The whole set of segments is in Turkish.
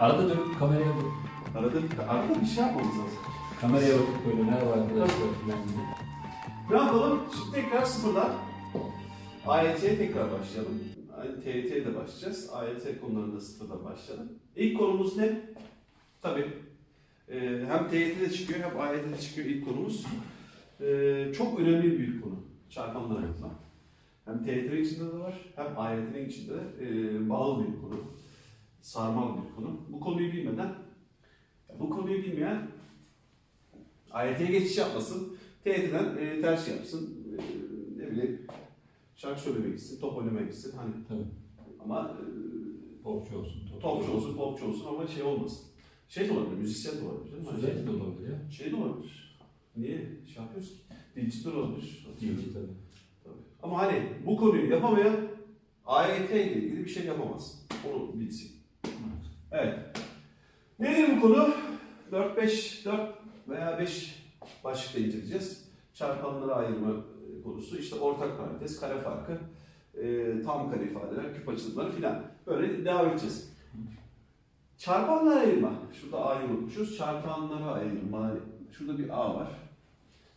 Arada dönüp kameraya bak. Arada, arada bir şey yapmamız lazım. Kameraya bakıp böyle merhaba arkadaşlar falan gibi. Ne yapalım? Şimdi tekrar sıfırdan AYT'ye tekrar başlayalım. TYT'ye de başlayacağız. AYT konularında sıfırdan başlayalım. İlk konumuz ne? Tabii e, hem TYT'de çıkıyor hem AYT'de çıkıyor ilk konumuz. E, çok önemli bir konu. Çarpanlar ayırma. Hem TYT'nin içinde de var hem AYT'nin içinde de e, bağlı bir konu. Sarmal bir konu. Bu konuyu bilmeden, bu konuyu bilmeyen AYT'ye geçiş yapmasın. TYT'den e, ters yapsın. E, ne bileyim şarkı söylemek gitsin, top oynamak gitsin. Hani Tabii. ama Popçu olsun. e, topçu olsun, popçu olsun ama şey olmasın. Şey de olabilir, müzisyen de olabilir. Sözel de olabilir ya. Şey de olabilir. Niye şey yapıyoruz ki? Dilci de olabilir. Dilci tabii. Tabii. Ama hani bu konuyu yapamayan AYT ile ilgili bir şey yapamaz. Onu bilsin. Evet. Nedir bu konu? 4 5 4 veya 5 başlıkla inceleyeceğiz. Çarpanlara ayırma e, konusu, işte ortak parantez, kare farkı, e, tam kare ifadeler, küp açılımları filan. Böyle devam edeceğiz. Çarpanlara ayırma. Şurada A'yı unutmuşuz. Çarpanlara ayırma. Şurada bir A var.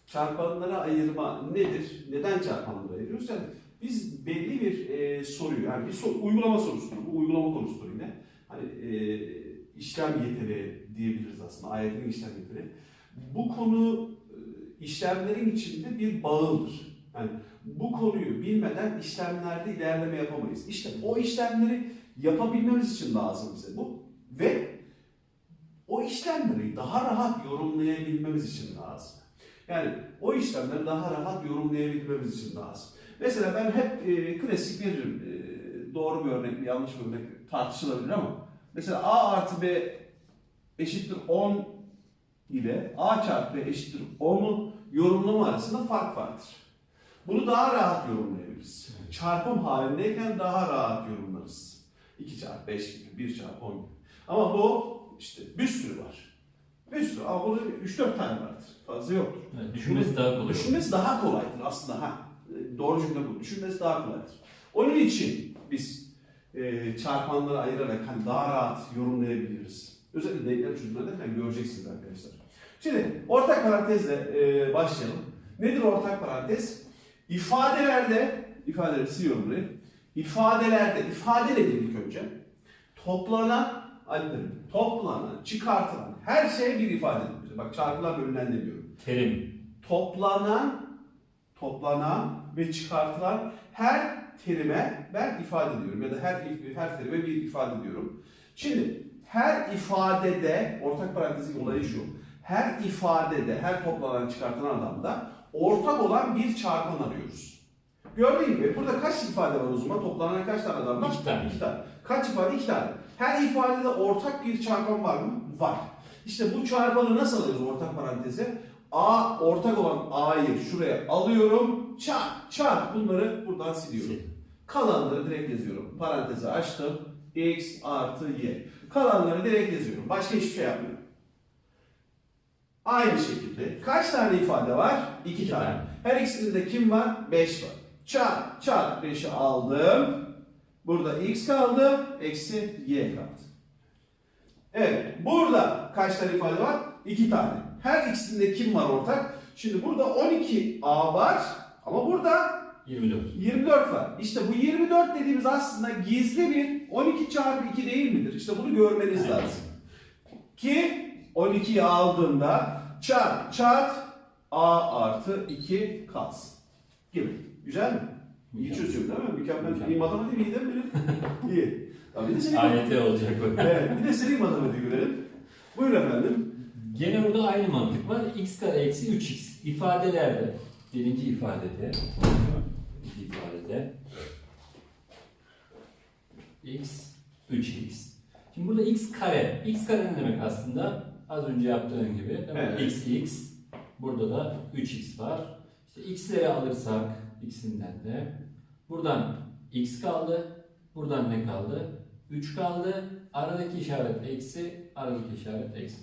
Çarpanlara ayırma nedir? Neden çarpanlara ayırıyoruz? Yani biz belli bir e, soruyu, yani bir soru, uygulama sorusudur. Bu uygulama konusudur yine. Hani e, işlem yeteneği diyebiliriz aslında. Ayetin işlem yeteneği. Bu konu e, işlemlerin içinde bir bağıldır. Yani bu konuyu bilmeden işlemlerde ilerleme yapamayız. İşte o işlemleri yapabilmemiz için lazım bize bu. Ve o işlemleri daha rahat yorumlayabilmemiz için lazım. Yani o işlemleri daha rahat yorumlayabilmemiz için lazım. Mesela ben hep e, klasik veririm. E, doğru bir örnek mi yanlış bir örnek mi tartışılabilir ama mesela A artı B eşittir 10 ile A çarpı B eşittir 10'u yorumlama arasında fark vardır. Bunu daha rahat yorumlayabiliriz. Çarpım halindeyken daha rahat yorumlarız. 2 çarpı 5 gibi, 1 çarpı 10 gibi. Ama bu işte bir sürü var. Bir sürü ama burada 3-4 tane vardır. Fazla yoktur. Evet, düşünmesi daha kolay. Düşünmesi daha kolaydır aslında. Ha, e, doğru cümle bu. Düşünmesi daha kolaydır. Onun için biz e, çarpanları ayırarak hani daha rahat yorumlayabiliriz. Özellikle denklem çözümlerinde falan göreceksiniz arkadaşlar. Şimdi ortak parantezle e, başlayalım. Nedir ortak parantez? İfadelerde, ifadeleri siliyorum burayı. İfadelerde, ifade nedir ilk önce? Toplanan, Alper'im, toplanan, çıkartılan her şey bir ifadedir. Bak çarpılar bölünen demiyorum Terim. toplanan, toplanan ve çıkartılan her terime ben ifade ediyorum ya da her her terime bir ifade ediyorum. Şimdi her ifadede ortak parantezin olayı şu. Her ifadede, her toplanan çıkartılan adamda ortak olan bir çarpan arıyoruz. Gördüğün gibi burada kaç ifade var o zaman? Toplanan kaç tane adam var? İki tane. İki tane. Kaç ifade? İki tane. Her ifadede ortak bir çarpan var mı? Var. İşte bu çarpanı nasıl alıyoruz ortak paranteze? A ortak olan A'yı şuraya alıyorum. Çarp, çarp bunları buradan siliyorum. Kalanları direkt yazıyorum. Parantezi açtım. X artı Y. Kalanları direkt yazıyorum. Başka hiçbir şey yapmıyorum. Aynı şekilde kaç tane ifade var? İki İki tane. tane. Her ikisinde de kim var? 5 var. Çarp, çarp 5'i aldım. Burada x kaldı, eksi y kaldı. Evet, burada kaç tane ifade var? 2 tane. Her ikisinde kim var ortak? Şimdi burada 12a var ama burada 24. 24 var. İşte bu 24 dediğimiz aslında gizli bir 12 çarpı 2 değil midir? İşte bunu görmeniz Aynen. lazım. Ki 12'yi aldığında çarp çarp a artı 2 kalsın. Gibi. Güzel mi? İyi çözüyorum değil mi? Mükemmel. Mükemmel. İyi matematik iyi değil mi? İyi. Ya bir de senin, AYT olacak bak. evet, bir de senin matematik görelim. Buyur efendim. Gene burada aynı mantık var. x kare eksi 3x. İfadelerde. Birinci ifadede. İkinci ifadede. x 3x. Şimdi burada x kare. x kare ne demek aslında? Az önce yaptığın gibi. Değil mi? Evet. x x. Burada da 3x var. İşte x'leri alırsak x'inden de. Buradan x kaldı. Buradan ne kaldı? 3 kaldı. Aradaki işaret eksi. Aradaki işaret eksi.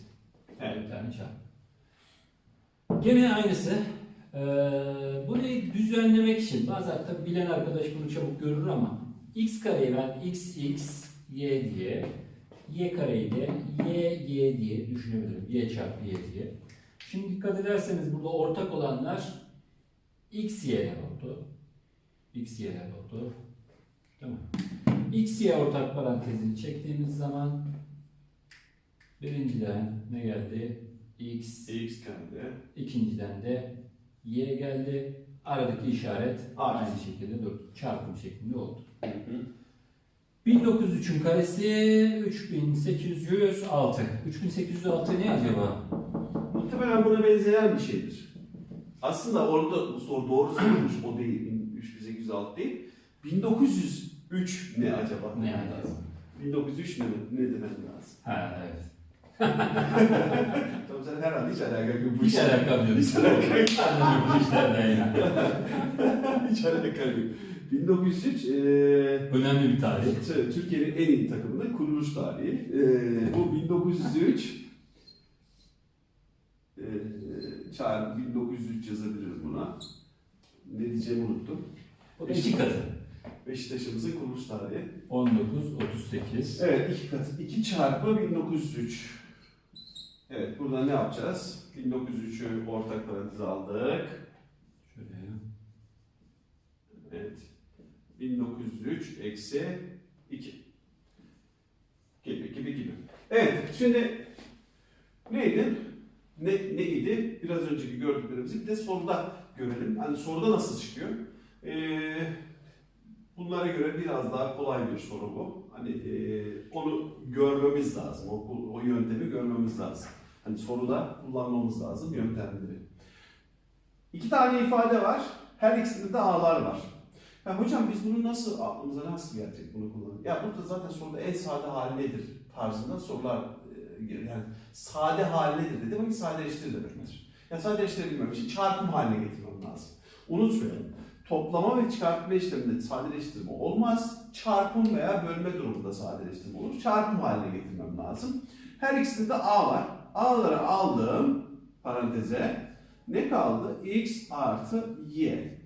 Evet. Bir tane çarp. Gene aynısı. Ee, burayı düzenlemek için bazen tabi bilen arkadaş bunu çabuk görür ama x kareyi ben x x y diye y kareyi de y, y diye düşünebilirim. y çarpı y diye. Şimdi dikkat ederseniz burada ortak olanlar x, y'ler oldu. x, y'ler oldu. Tamam. x, y ortak parantezini çektiğimiz zaman birinciden ne geldi? x, X geldi. ikinciden de y geldi. Aradaki işaret Artı. aynı şekilde durdu. Çarpım şeklinde oldu. 1903'ün karesi 3806. 3806 ne acaba? Muhtemelen buna benzeyen bir şeydir. Aslında orada bu soru doğru sorulmuş. O değil. 3806 değil. 1903 ne acaba? Ne lazım. 1903 ne, ne demen lazım? Ha evet. Sen herhalde hiç alakalı yok bu Hiç işlerle. alakam yok. Hiç alakam yok. Bu işlerden ya. Hiç alakalı yok. 1903 eee Önemli bir tarih. T- Türkiye'nin en iyi takımının kuruluş tarihi. Eee bu 1903 eee çağır 1903 yazabiliriz buna. Ne diyeceğimi unuttum. O da iki katı. Beşiktaş'ımızın kuruluş tarihi. 19, 38. Evet iki katı. 2 çarpı 1903. Evet burada ne yapacağız? 1903'ü ortak paranteze aldık. Şöyle. Evet. 1903 eksi 2. Gibi gibi gibi. Evet şimdi neydi? Ne, neydi? Biraz önceki gördüklerimizi bir de soruda görelim. Hani soruda nasıl çıkıyor? Ee, bunlara göre biraz daha kolay bir soru bu. Hani ee, onu görmemiz lazım. O, o, yöntemi görmemiz lazım. Hani soruda kullanmamız lazım yöntemleri. İki tane ifade var. Her ikisinde de a'lar var. Ya hocam biz bunu nasıl aklımıza nasıl gelecek bunu kullanmak? Ya burada zaten soruda en sade hali nedir tarzında sorular e. Yani sade hali nedir dedi. Ki sadeleştir demektir. Ya sadeleştirebilmem için çarpım haline getirmem lazım. Unutmayalım. Toplama ve çıkartma işleminde sadeleştirme olmaz. Çarpım veya bölme durumunda sadeleştirme olur. Çarpım haline getirmem lazım. Her ikisinde de a var. A'ları aldım paranteze. Ne kaldı? x artı y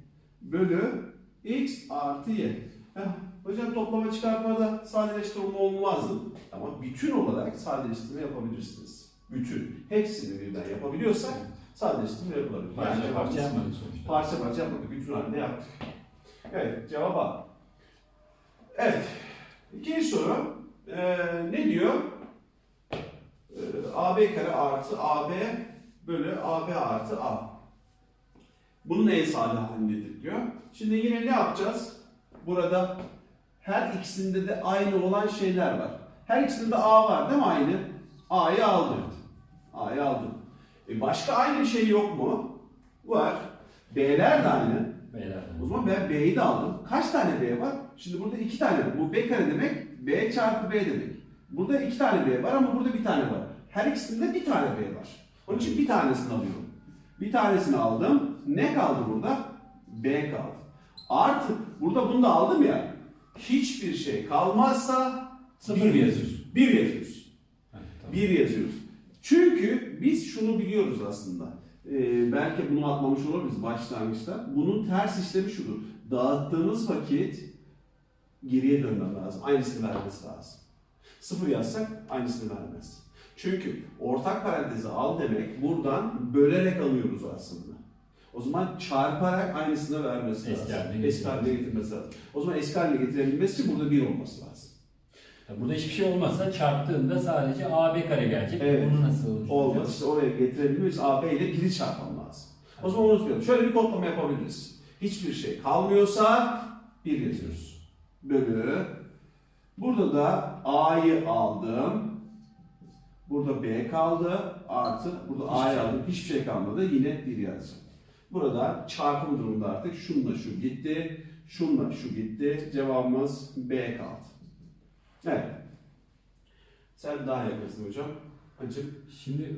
bölü x artı y. Heh, hocam toplama çıkartmada sadeleştirme olmazdı. Ama bütün olarak sadeleştirme yapabilirsiniz. Bütün. Hepsini birden yapabiliyorsak sadeleştirme yapılabilir. Parça Yani parça yapmadık sonuçta. Parça parça yapmadık. Bütün halinde yaptık. Evet. Cevap A. Evet. İkinci soru. Ee, ne diyor? Ee, AB kare artı AB bölü AB artı A. Bunun en sade halidir diyor. Şimdi yine ne yapacağız? Burada her ikisinde de aynı olan şeyler var. Her ikisinde de A var değil mi aynı? A'yı aldım. A'yı aldım. E başka aynı bir şey yok mu? Var. B'ler de aynı. Beyler. O zaman ben B'yi de aldım. Kaç tane B var? Şimdi burada iki tane. Bu B kare demek B çarpı B demek. Burada iki tane B var ama burada bir tane var. Her ikisinde bir tane B var. Onun için bir tanesini alıyorum. Bir tanesini aldım. Ne kaldı burada? B kaldı. Artı burada bunu da aldım ya. Hiçbir şey kalmazsa Sıfır bir yazıyoruz. Bir yazıyoruz. Evet, tamam. Bir yazıyoruz. Çünkü biz şunu biliyoruz aslında. Ee, belki bunu atmamış olabiliriz başlangıçta. Bunun ters işlemi şudur. Dağıttığımız vakit geriye dönmem lazım. Aynısını vermesi lazım. Sıfır yazsak aynısını vermez. Çünkü ortak parantezi al demek buradan bölerek alıyoruz aslında. O zaman çarparak aynısını vermesi lazım. Eski haline getirmesi lazım. O zaman eski haline getirebilmesi için burada bir olması lazım. Burada hiçbir şey olmazsa çarptığında sadece AB kare gelecek. Evet. Bunu nasıl oluşturacağız? Olmaz. İşte oraya getirebilmek için AB ile 1'i çarpmam lazım. O zaman unutmayalım. Şöyle bir kodlama yapabiliriz. Hiçbir şey kalmıyorsa 1 yazıyoruz. Bölü. Burada da A'yı aldım. Burada B kaldı. Artı. Burada A'yı şey. aldım. Hiçbir şey kalmadı. Yine 1 yazacağım. Burada çarpım durumunda artık şunla şu gitti. Şunla şu gitti. Cevabımız B kaldı. Evet. Sen daha yakınsın hocam. Acım. Şimdi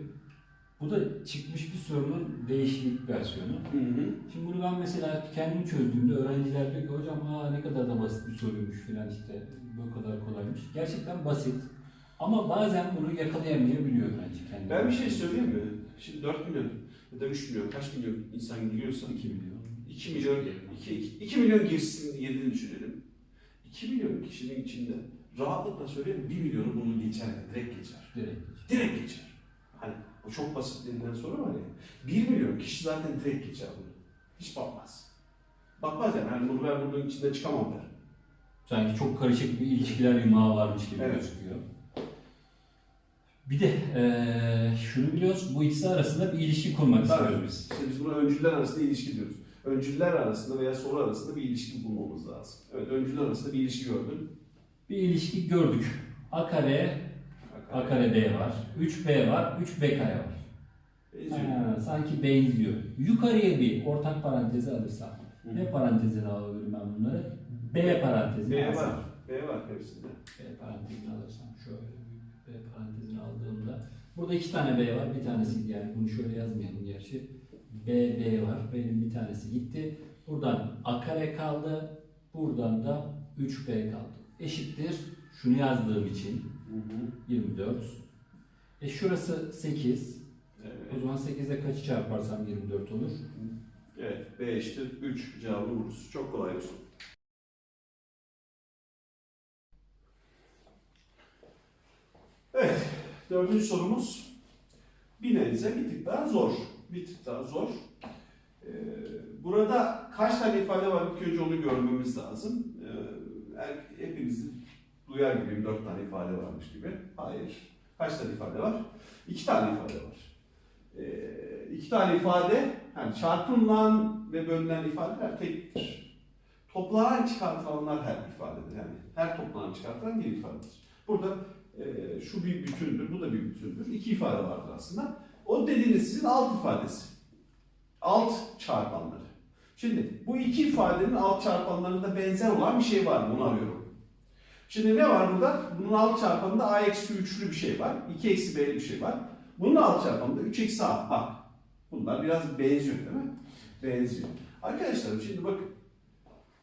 bu da çıkmış bir sorunun değişik versiyonu. Hı hı. Şimdi bunu ben mesela kendim çözdüğümde öğrenciler diyor ki hocam aa ne kadar da basit bir soruymuş filan işte bu kadar kolaymış. Gerçekten basit. Ama bazen bunu yakalayamayabiliyor öğrenci kendini. Ben bir şey söyleyeyim mi? Şimdi 4 milyon ya da 3 milyon kaç milyon insan giriyorsa 2 milyon. 2 milyon 2, 2 milyon girsin girdiğini düşünelim. 2 milyon kişinin içinde rahatlıkla söyleyeyim 1 milyonu bunu geçer, direkt geçer. Direkt. Direkt geçer. Hani o çok basit denilen soru var ya. 1 milyon kişi zaten direkt geçer bunu. Hiç bakmaz. Bakmaz yani. Hani bunu ben bunun içinde çıkamam der. Sanki çok karışık bir ilişkiler yumağı varmış gibi Evet. gözüküyor. Bir de eee şunu biliyoruz, bu ikisi arasında bir ilişki kurmak Tabii. istiyoruz biz. İşte biz buna öncüller arasında ilişki diyoruz. Öncüller arasında veya soru arasında bir ilişki bulmamız lazım. Evet, öncüller arasında bir ilişki gördün. Bir ilişki gördük. A kare, A kare B var. 3B var, 3B kare var. Benziyor. Ha, sanki benziyor. Yukarıya bir ortak parantezi alırsam. Hı. Ne parantezine alabilirim ben bunları? B parantezine B var. B var hepsinde. B parantezini alırsam şöyle B parantezini aldığımda burada iki tane B var bir tanesi yani bunu şöyle yazmayalım gerçi B B var benim bir tanesi gitti buradan A kare kaldı buradan da 3B kaldı eşittir şunu yazdığım için Hı hı. 24 e şurası 8 o Evet. zaman 8'e kaçı çarparsam 24 olur Evet, B eşittir 3 cevabını buluruz. Çok kolay soru. Evet, dördüncü sorumuz bir nebze bir tık daha zor. Bir tık daha zor. Ee, burada kaç tane ifade var? İlk önce onu görmemiz lazım. Her- hepiniz duyar gibiyim dört tane ifade varmış gibi. Hayır. Kaç tane ifade var? İki tane ifade var. Ee, iki tane ifade, yani çarpımlan ve bölünen ifadeler tektir. Toplanan çıkartılanlar her ifadedir. Yani her toplanan çıkartılan bir ifadedir. Burada e, şu bir bütündür, bu da bir bütündür. İki ifade vardır aslında. O dediğiniz sizin alt ifadesi. Alt çarpanları. Şimdi bu iki ifadenin alt çarpanlarında benzer olan bir şey var mı? Onu arıyorum. Şimdi ne var burada? Bunun alt çarpanında a eksi 3'lü bir şey var. 2 eksi b'li bir şey var. Bunun alt çarpanında 3 eksi a. Bak. Bunlar biraz benziyor değil mi? Benziyor. Arkadaşlar şimdi bakın.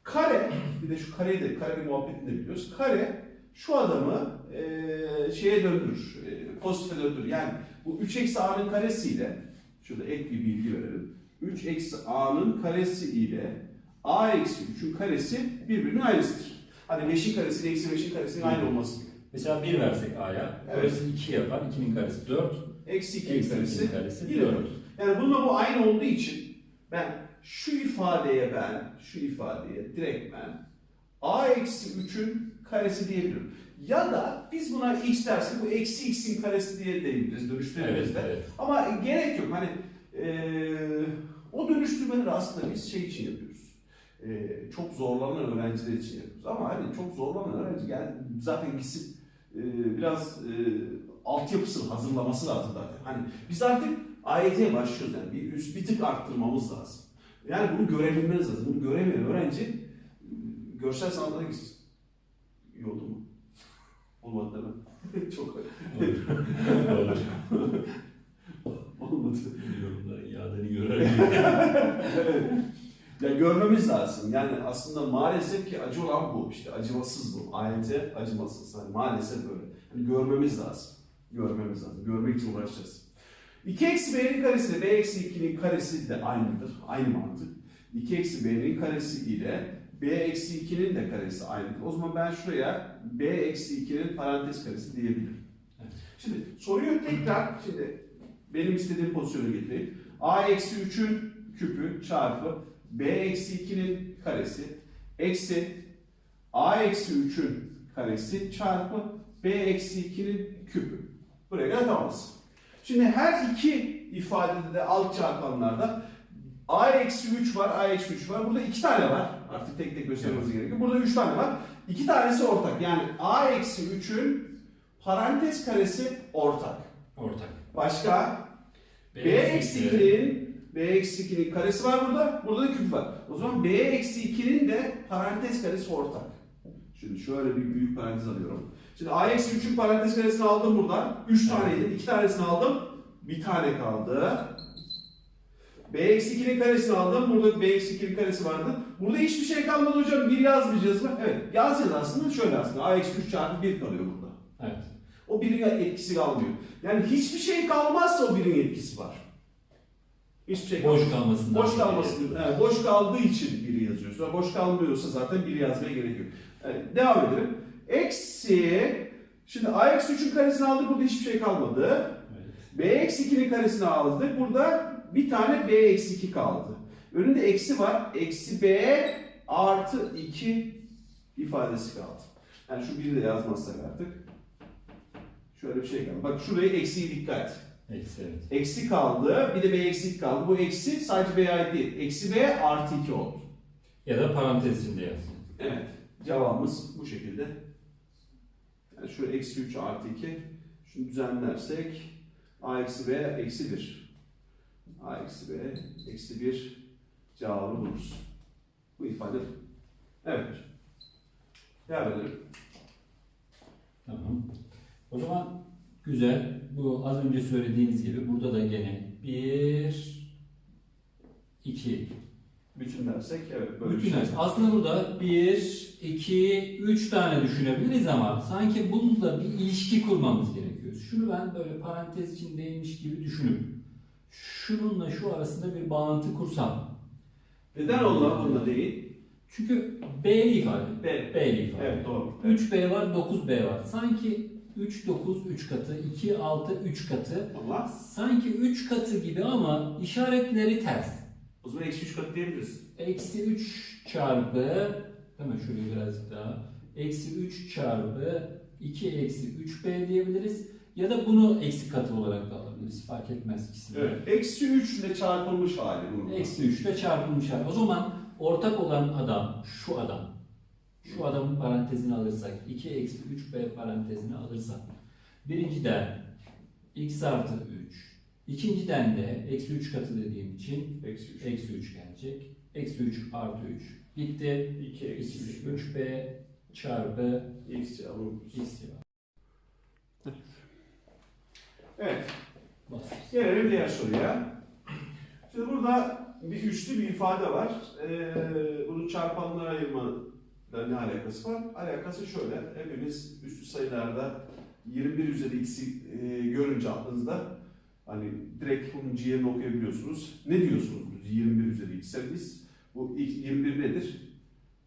Kare, bir de şu kareyi de, kare muhabbetini de biliyoruz. Kare şu adamı eee, şeye döndürür, eee, pozitife döndürür. Yani bu 3 eksi a'nın karesiyle, şurada ek bir bilgi verelim. 3 eksi a'nın karesi ile a eksi 3'ün karesi birbirinin aynısıdır. Hani 5'in karesi ile eksi 5'in karesinin aynı olması gibi. mesela 1 versek A'ya Evet. orası 2 yapar 2'nin karesi 4 Eksi 2'nin eksi 2'nin karesi karesi yine 4 4. Yani bununla bu aynı olduğu için ben şu ifadeye ben, şu ifadeye direkt ben a eksi 3'ün karesi diyebilirim. Ya da biz buna x dersek bu eksi x'in karesi diye diyebiliriz dönüştürebiliriz evet, de. evet. Ama gerek yok. Hani eee, o dönüştürmeleri aslında biz şey için yapıyoruz. Eee, çok zorlanan öğrenciler için yapıyoruz. Ama hani çok zorlanan öğrenci yani zaten gitsin eee, biraz eee altyapısını hazırlaması lazım zaten. Hani biz artık AYT'ye başlıyoruz yani bir üst bir tık arttırmamız lazım. Yani bunu görebilmeniz lazım. Bunu göremeyen öğrenci eee, görsel sanatlara gitsin. İyi oldu mu? Olmadı değil mi? çok. Olmadı. Yorumların yağdığını görelim. ya görmemiz lazım. Yani aslında maalesef ki acı olan bu. işte acımasız bu. AYT acımasız. Hani maalesef böyle. Hani görmemiz lazım. Görmemiz lazım. Görmek için uğraşacağız. 2 eksi b'nin karesi ile b eksi 2'nin karesi de aynıdır. Aynı mantık. 2 eksi b'nin karesi ile b eksi 2'nin de karesi aynıdır. O zaman ben şuraya b eksi 2'nin parantez karesi diyebilirim. Evet. Şimdi soruyu tekrar şimdi benim istediğim pozisyona getireyim. a eksi 3'ün küpü çarpı b eksi 2'nin karesi eksi a eksi 3'ün karesi çarpı b eksi 2'nin küpü. Buraya kadar tamamız. Şimdi her iki ifadede de alt çarpanlarda a eksi 3 var, a eksi 3 var. Burada iki tane var. Artık tek tek göstermemiz gerekiyor. Burada üç tane var. İki tanesi ortak. Yani a eksi 3'ün parantez karesi ortak. Ortak. Başka? B eksi 2'nin B eksi 2'nin karesi var burada. Burada da küp var. O zaman B eksi 2'nin de parantez karesi ortak. Şimdi şöyle bir büyük parantez alıyorum. Şimdi A eksi 3'ün parantez karesini aldım buradan. 3 taneydi. 2 tanesini aldım. Bir tane kaldı. B eksi 2'nin karesini aldım. Burada B eksi 2'nin karesi vardı. Burada hiçbir şey kalmadı hocam. Bir yazmayacağız mı? Evet. Yazacağız aslında. Şöyle aslında. A eksi 3 çarpı 1 kalıyor burada. Evet. O birin etkisi kalmıyor. Yani hiçbir şey kalmazsa o birin etkisi var. Hiçbir şey Boş kalmasından. Boş kalmasın. Yani boş kaldığı için biri yazıyorsun. Boş kalmıyorsa zaten biri yazmaya gerek yok. Yani devam edelim. Eksi, şimdi a eksi 3'ün karesini aldık burada hiçbir şey kalmadı. Evet. b eksi 2'nin karesini aldık burada bir tane b eksi 2 kaldı. Önünde eksi var. Eksi b artı 2 ifadesi kaldı. Yani şu biri de yazmazsak artık. Şöyle bir şey kaldı. Bak şuraya eksiye dikkat. Eksi evet. Eksi kaldı. Bir de b eksi 2 kaldı. Bu eksi sadece b'ye ait değil. Eksi b artı 2 oldu. Ya da parantez içinde yazsın. Evet. Cevabımız bu şekilde. Yani şu eksi 3 artı 2. Şunu düzenlersek a eksi b eksi 1. a eksi b eksi 1 cevabını buluruz. Bu ifade. Evet. Devam edelim. Tamam. O zaman güzel. Bu az önce söylediğiniz gibi burada da gene 1 2 Bütünlersek evet böyle bir Bütün şey. Aslında burada 1 2 3 tane düşünebiliriz ama sanki bununla bir ilişki kurmamız gerekiyor. Şunu ben böyle parantez içindeymiş gibi düşünüp şununla şu arasında bir bağıntı kursam. Neden onlar bununla değil? Çünkü B'li ifade. B. B'li ifade. Evet doğru. Evet. 3B var, 9B var. Sanki 3, 9, 3 katı, 2, 6, 3 katı. Ama Sanki 3 katı gibi ama işaretleri ters. o zaman eksi 3 kat diyebiliriz. Eksi 3 çarpı, hemen şurayı birazcık daha. Eksi 3 çarpı 2 eksi 3B diyebiliriz. Ya da bunu eksi katı olarak da alabiliriz. Fark etmez ikisini. Evet. Eksi 3 ile çarpılmış hali bunun. Eksi 3 ile çarpılmış hali. O zaman ortak olan adam şu adam. Şu adamın parantezini alırsak, 2 eksi 3b parantezini alırsak, birinciden x artı 3, ikinciden de eksi 3 katı dediğim için Eksi 3. eksi 3 gelecek. Eksi 3 artı 3 gitti. 2 eksi Eksi 3. 3b çarpı X cevabı x cevabı. Evet. Bastır. Gelelim diğer soruya. Şimdi burada bir üçlü bir ifade var. Ee, bunu çarpanlara ayırmayla ne alakası var? Alakası şöyle. Hepimiz üslü sayılarda 21 üzeri x'i e, görünce aklınızda hani direkt bunun ciğerini okuyabiliyorsunuz. Ne diyorsunuz biz 21 üzeri x'e biz? Bu x- 21 nedir?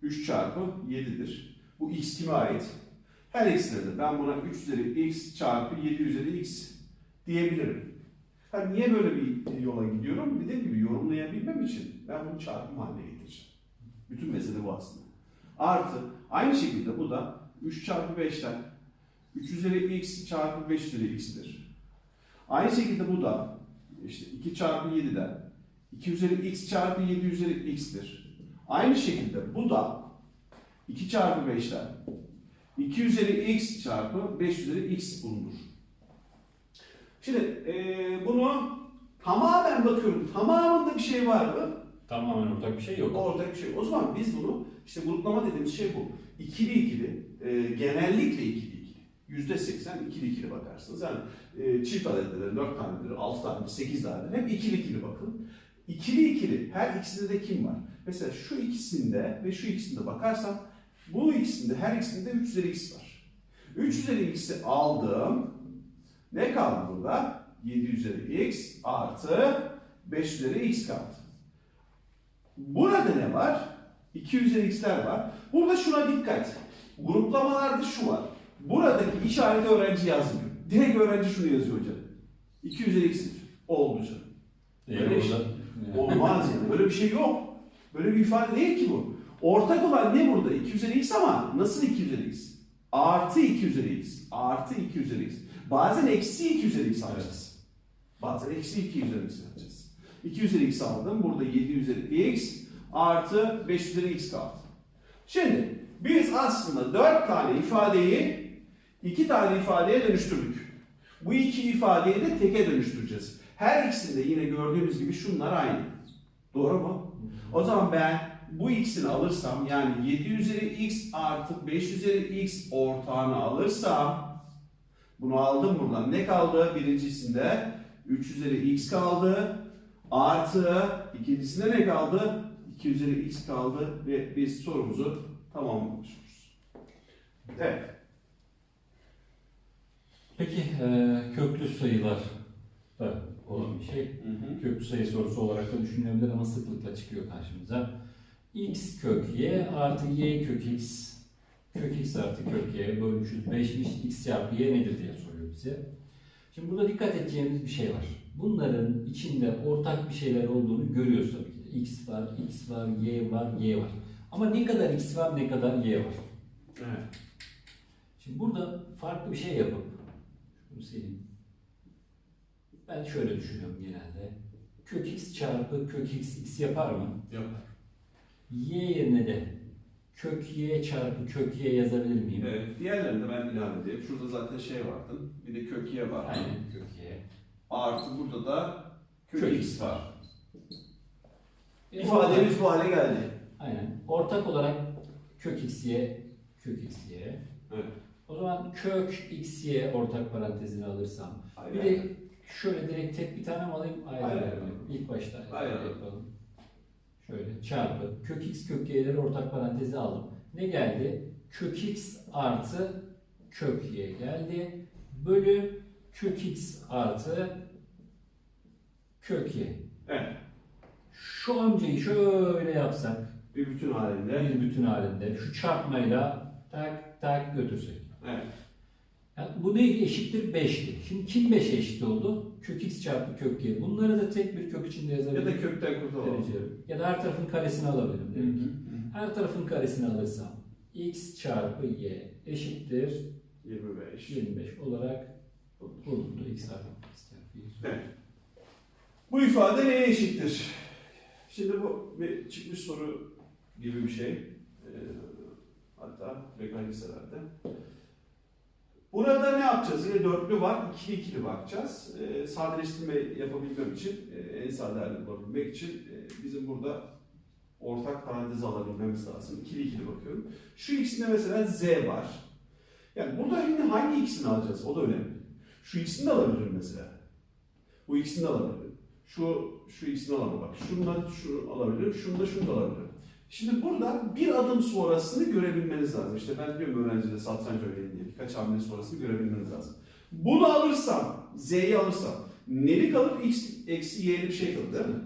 3 çarpı 7'dir. Bu x kime ait? Her ikisine de ben buna 3 üzeri x çarpı 7 üzeri x diyebilirim. Ha, niye böyle bir yola gidiyorum? Dediğim gibi yorumlayabilmem için ben bunu çarpım haline getireceğim. Bütün mesele bu aslında. Artı aynı şekilde bu da 3 çarpı 5'ten 3 üzeri x çarpı 5 üzeri x'tir. Aynı şekilde bu da işte 2 çarpı 7'den 2 üzeri x çarpı 7 üzeri x'tir. Aynı şekilde bu da 2 çarpı 5'ten 2 üzeri x çarpı 5 üzeri x bulunur. Şimdi eee, bunu tamamen bakıyorum. Tamamında bir şey var mı? Tamamen ortak bir şey yok. Ortak bir şey. O zaman biz bunu işte gruplama dediğimiz şey bu. İkili ikili, eee, genellikle ikili ikili. Yüzde seksen ikili ikili bakarsınız. Yani eee, çift adetleri, dört tanedir, altı tanedir, sekiz tanedir. Hep ikili ikili bakın. İkili ikili her ikisinde de kim var? Mesela şu ikisinde ve şu ikisinde bakarsam bu ikisinde her ikisinde 3 üzeri x var. 3 üzeri x'i aldım. Ne kaldı burada? 7 üzeri x artı 5 üzeri x kaldı. Burada ne var? 2 üzeri x'ler var. Burada şuna dikkat. Gruplamalarda şu var. Buradaki işareti öğrenci yazmıyor. Direkt öğrenci şunu yazıyor hocam. 2 üzeri x oldu canım. Ee, Öyle bir şey. Olmaz yani. Böyle bir şey yok. Böyle bir ifade değil ki bu. Ortak olan ne burada? 2 üzeri x ama nasıl 2 üzeri x? Artı 2 üzeri x. Artı 2 üzeri x. Bazen eksi 2 üzeri x alacağız. Bazen eksi 2 üzeri x alacağız. 2 üzeri x aldım. Burada 7 üzeri x artı 5 üzeri x kaldı. Şimdi biz aslında 4 tane ifadeyi 2 tane ifadeye dönüştürdük. Bu iki ifadeyi de teke dönüştüreceğiz. Her ikisinde yine gördüğümüz gibi şunlar aynı. Doğru mu? O zaman ben bu x'ini alırsam yani 7 üzeri x artı 5 üzeri x ortağını alırsam bunu aldım buradan. Ne kaldı? Birincisinde 3 üzeri x kaldı. Artı ikincisinde ne kaldı? 2 üzeri x kaldı ve biz sorumuzu tamamlamış oluruz. Evet. Peki e, köklü sayılar da olan bir şey. Köklü sayı sorusu olarak da düşünülebilir ama sıklıkla çıkıyor karşımıza. x kök y artı y kök x Kök x artı kök y bölmüşüz 5'miş. x çarpı y nedir diye soruyor bize. Şimdi burada dikkat edeceğimiz bir şey var. Bunların içinde ortak bir şeyler olduğunu görüyoruz tabii ki. de. x var, x var, y var, y var. Ama ne kadar x var, ne kadar y var. Evet. Şimdi burada farklı bir şey yapıp, şunu sileyim. Ben şöyle düşünüyorum genelde. Kök x çarpı kök x x yapar mı? Yapar. Y yerine de kök y çarpı kök y yazabilir miyim? Evet. Diğerlerini de ben ilave edeyim. Şurada zaten şey vardı. Bir de kök y var. Aynen kök y. Artı burada da kök, x var. E, İfademiz bu hale geldi. Aynen. Ortak olarak kök x y, kök x y. Evet. O zaman kök x y ortak parantezini alırsam. Aynen. Bir de şöyle direkt tek bir tane mi alayım? Ayrı ayrı. İlk başta ayrı yapalım. Şöyle çarpı. Kök x kök y'leri ortak paranteze aldım. Ne geldi? Kök x artı kök y geldi. Bölü kök x artı kök y. Evet. Şu amcayı şöyle yapsak. Bir bütün halinde. bir bütün halinde şu çarpmayla tak tak götürsek. Evet. Yani bu neydi? Eşittir 5'ti. Şimdi kim 5'e eşit oldu? Kök x çarpı kök y. Bunları da tek bir kök içinde Ya yazabilirim. da kökten kurtulalım. Ya da her tarafın karesini alabilirim. Hı demek ki. hı. Her tarafın karesini alırsam x çarpı y eşittir 25. 25 olarak bulundu. x artı x çarpı y. Evet. Bu ifade neye eşittir? Şimdi bu bir çıkmış soru gibi bir şey. Ee, hatta direkt hangiselerde. Burada ne yapacağız? Yine dörtlü var, ikili ikili bakacağız. Ee, sadeleştirme yapabilmem için, e, en sade halini bulabilmek için e, bizim burada ortak parantez alabilmemiz lazım. İkili ikili bakıyorum. Şu ikisinde mesela z var. Yani burada şimdi hangi ikisini alacağız? O da önemli. Şu ikisini de alabilirim mesela. Bu ikisini de alabilirim. Şu şu ikisini alamam bak. Şundan şunu alabilirim. Şunu da şunu da alabilirim. Şimdi burada bir adım sonrasını görebilmeniz lazım. İşte ben diyorum öğrencilere satranç oynayın diye birkaç hamle sonrasını görebilmeniz lazım. Bunu alırsam, z'yi alırsam neli kalır? x eksi y'li bir şey kalır değil mi?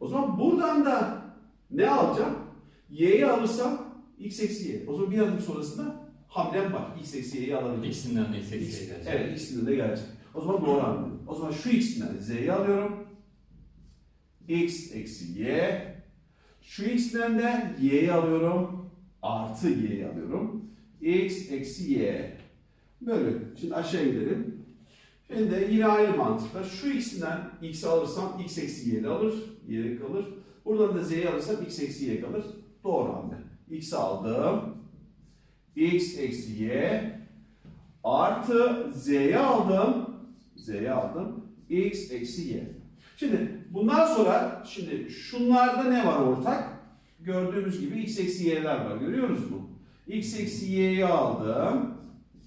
O zaman buradan da ne alacağım? y'yi alırsam x eksi y. O zaman bir adım sonrasında hamlem var. x eksi y'yi alabilirim. İkisinden de x eksi X- y gelecek. Evet ikisinden de gelecek. O zaman doğru anladım. O zaman şu de z'yi alıyorum. x eksi y. Şu x'ten de y'yi alıyorum. Artı y'yi alıyorum. x eksi y. Böyle. Şimdi aşağı gidelim. Şimdi de yine aynı mantıkla şu x'inden x'i alırsam x eksi y'de alır. Y kalır. Buradan da z'yi alırsam x eksi y kalır. Doğru hamle. x'i aldım. X eksi y artı z'yi aldım. Z'yi aldım. x eksi y. Şimdi bundan sonra şimdi şunlarda ne var ortak? Gördüğümüz gibi x eksi y'ler var. Görüyoruz mu? x eksi y'yi aldım.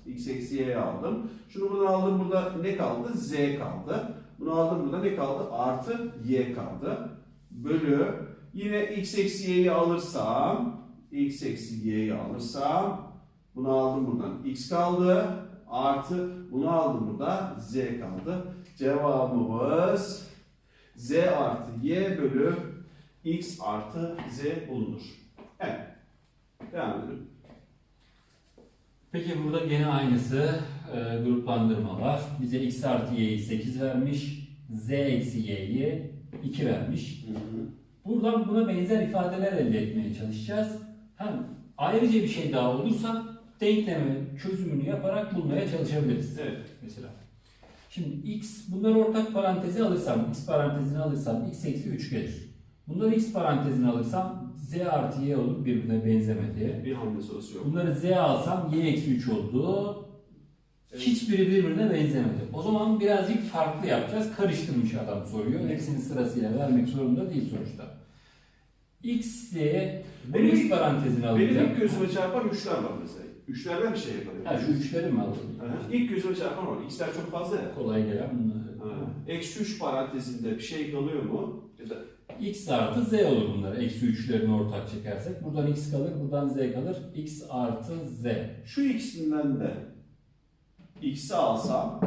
x eksi y'yi aldım. Şunu buradan aldım. Burada ne kaldı? z kaldı. Bunu aldım. Burada ne kaldı? Artı y kaldı. Bölü. Yine x eksi y'yi alırsam x eksi y'yi alırsam bunu aldım buradan. X kaldı. Artı bunu aldım burada. Z kaldı. Cevabımız Z artı Y bölü X artı Z bulunur. Evet. Devam edelim. Peki burada gene aynısı e, gruplandırma var. Bize x artı y'yi 8 vermiş. z eksi y'yi 2 vermiş. Buradan buna benzer ifadeler elde etmeye çalışacağız. Hem ayrıca bir şey daha olursa denklemi çözümünü yaparak bulmaya çalışabiliriz. Evet. Mesela. Şimdi x bunları ortak paranteze alırsam, x parantezini alırsam x eksi 3 gelir. Bunları x parantezine alırsam z artı y olur birbirine benzemedi. Bir hamle sonrası yok. Bunları z alsam y eksi 3 oldu. Evet. Hiçbiri birbirine benzemedi. O zaman birazcık farklı yapacağız. Karıştırmış adam soruyor. Hepsini sırasıyla vermek zorunda değil sonuçta. x diye bunu Benim- x parantezine Benim alacağım. ilk gözüme çarpan üçler var mesela. Üçlerden bir şey yapalım. Ha şu üçleri mi alalım? Aha, İlk gözüme çarpan var. X'ler çok fazla ya. Kolay gelen bunlar. Ha. Eksi 3 parantezinde bir şey kalıyor mu? Ya da x artı z olur bunlar. Eksi 3'lerini ortak çekersek. Buradan x kalır, buradan z kalır. x artı z. şu ikisinden de X'i alsam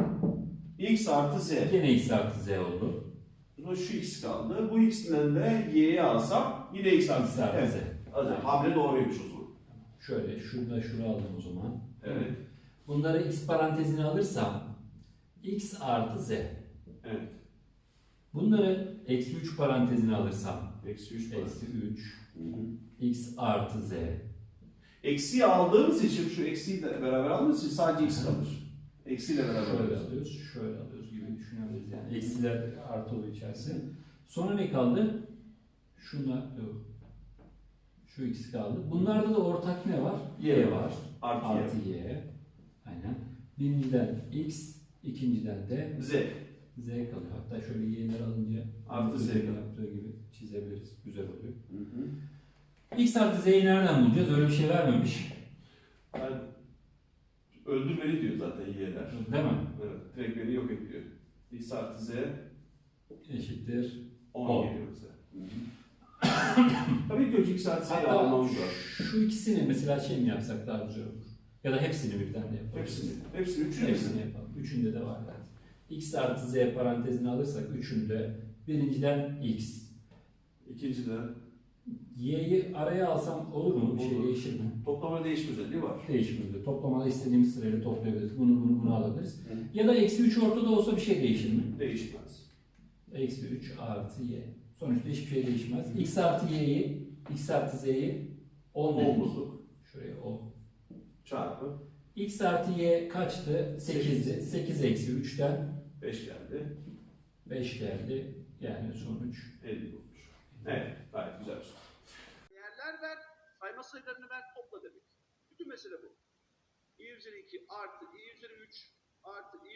X artı Z. Yine x artı z oldu. Zaman şu X kaldı. Bu ikisinden de Y'yi alsam yine X artı Z. x artı Evet. z. Hadi, hamle doğruymuş o zaman. Şöyle şurada şunu aldım o zaman. Evet. Bunları x parantezine alırsam x artı z. Evet. Bunları eksi 3 parantezine alırsam Eksi 3 var. eksi 3 Hı hı. x artı z. Eksiyi aldığımız için şu eksiyi de beraber aldığımız için sadece x kalır. Eksiyle beraber Şöyle alıyoruz. alıyoruz, şöyle alıyoruz gibi düşünebiliriz yani. Eksiler artı oluyor içerisinde. Sonra ne kaldı? Şuna yok. Şu x kaldı. Bunlarda da ortak ne var? Y, Y var. Artı, Artı y. Aynen. Birinciden x, ikinciden de Z. z kalıyor. Hatta şöyle y'leri alınca Artı z yaptığı gibi çizebiliriz. Güzel oluyor. Hı hı. x artı z'yi nereden bulacağız? Öyle bir şey vermemiş. Yani öldürmeli diyor zaten y'ler. Değil mi? Evet. Direkt beni yok ediyor. x artı z Eşittir 10 On. geliyor bize. Hı hı. Tabii x artı z'yi Hatta şu ikisini mesela şey mi yapsak daha güzel olur. Ya da hepsini birden de yapalım. Hepsini. Hepsini. Üçünü Hepsini mi? yapalım. Üçünde de var zaten. x artı z parantezini alırsak üçünde birinciden x. İkinciden y'yi araya alsam olur mu? Bir şey Olur. değişir mi? toplama değişme özelliği var. Değişmiyor. Toplamada istediğimiz sırayla toplayabiliriz. Bunu bunu bunu alabiliriz. Hı. Ya da eksi 3 ortada olsa bir şey değişir mi? Değişmez. Eksi 3 artı y. Sonuçta hiçbir şey değişmez. x artı y'yi, x artı z'yi 10 10 dedik. bulduk. Şuraya 10. Çarpı x artı y kaçtı? 8'di. 8 eksi 3'ten 5 geldi. 5 geldi. Yani sonuç 50 bulmuş. Evet. Gayet güzel bir soru. Değerler ver, sayma sayılarını ver, topla demek. Bütün mesele bu. i üzeri 2 artı i üzeri 3 artı i